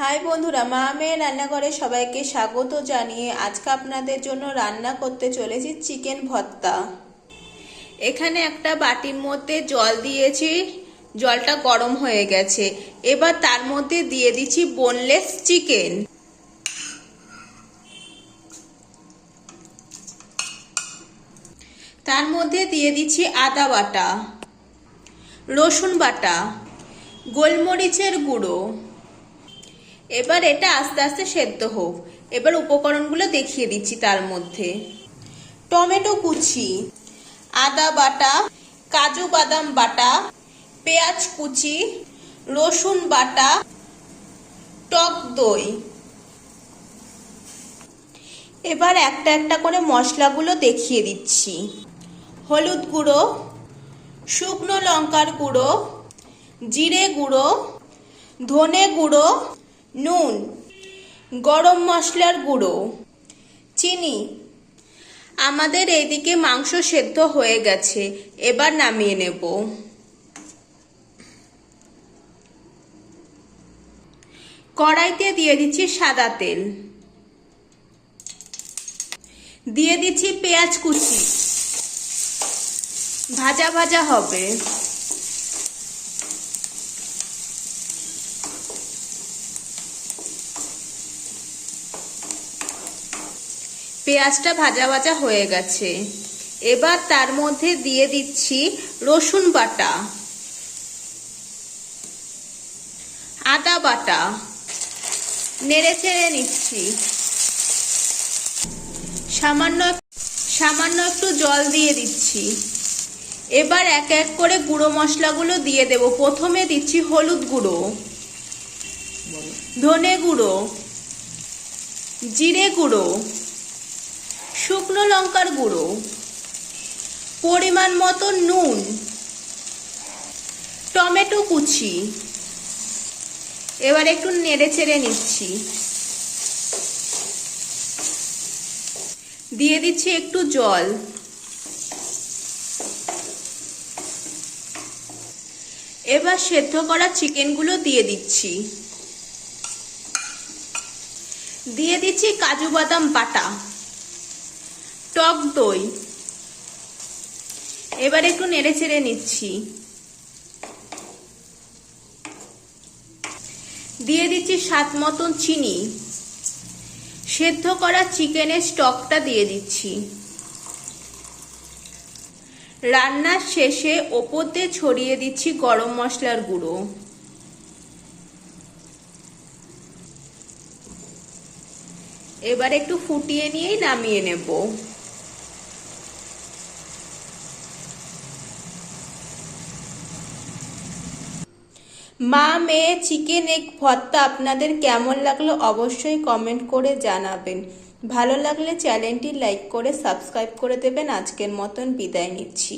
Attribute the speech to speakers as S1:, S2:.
S1: High বন্ধুরা, মা মেয়ে রান্নাঘরে সবাইকে স্বাগত জানিয়ে আজকে আপনাদের জন্য রান্না করতে চলেছি চিকেন ভর্তা। এখানে একটা বাটির মধ্যে জল দিয়েছি, জলটা গরম হয়ে গেছে। এবার তার মধ্যে দিয়ে দিচ্ছি বোনলেস চিকেন তার মধ্যে দিয়ে দিচ্ছি আদা বাটা, রসুন বাটা, গোলমরিচের গুঁড়ো। এবার এটা আস্তে আস্তে সেদ্ধ হোক। এবার উপকরণগুলো দেখিয়ে দিচ্ছি তার মধ্যে। টমেটো কুচি, আদা বাটা, কাজু বাদাম বাটা, পেঁয়াজ কুচি, রসুন বাটা, টক দই। এবার একটা একটা করে মশলাগুলো দেখিয়ে দিচ্ছি। হলুদ গুঁড়ো, শুকনো লঙ্কার গুঁড়ো, জিরে গুঁড়ো, ধনে গুঁড়ো নুন, গরম মশলার গুঁড়ো, চিনি। আমাদের এইদিকে মাংস সেদ্ধ হয়ে গেছে, এবার নামিয়ে নেব। কড়াইতে দিয়ে দিচ্ছি সাদা তেল। দিয়ে দিচ্ছি পেঁয়াজ কুচি। ভাজা ভাজা হবে। পেঁয়াজটা ভাজা ভাজা হয়ে গেছে। এবার তার মধ্যে দিয়ে দিচ্ছি রসুন বাটা। আদা বাটা। নেড়ে চেড়ে নিচ্ছি। সামান্য সামান্য একটু জল দিয়ে দিচ্ছি। এবার এক এক করে গুঁড়ো মশলাগুলো দিয়ে দেব। প্রথমে দিচ্ছি হলুদ গুঁড়ো, ধনে গুঁড়ো, জিরে গুঁড়ো শুকনো লঙ্কার গুঁড়ো, পরিমাণ মতো নুন, টমেটো কুচি। এবার একটু নেড়ে চেড়ে নিচ্ছি। দিয়ে দিচ্ছি একটু জল। এবার সেদ্ধ করা চিকেনগুলো দিয়ে দিচ্ছি। দিয়ে দিচ্ছি কাজু বাদাম বাটা। টক দই। এবার একটু নেড়ে চেড়ে নিচ্ছি। দিয়ে দিচ্ছি স্বাদ মতন চিনি। সেদ্ধ করা চিকেনের স্টকটা দিয়ে দিচ্ছি। রান্নার শেষে ওপর দিয়ে ছড়িয়ে দিচ্ছি গরম মশলার গুঁড়ো। এবার একটু ফুটিয়ে নিয়েই নামিয়ে নেব। মা মেয়ে চিকেন এগ ভর্তা আপনাদের কেমন লাগল অবশ্যই কমেন্ট করে জানাবেন। ভালো লাগলে চ্যানেলটি লাইক করে সাবস্ক্রাইব করে দেবেন। আজকের মতন বিদায় নিচ্ছি।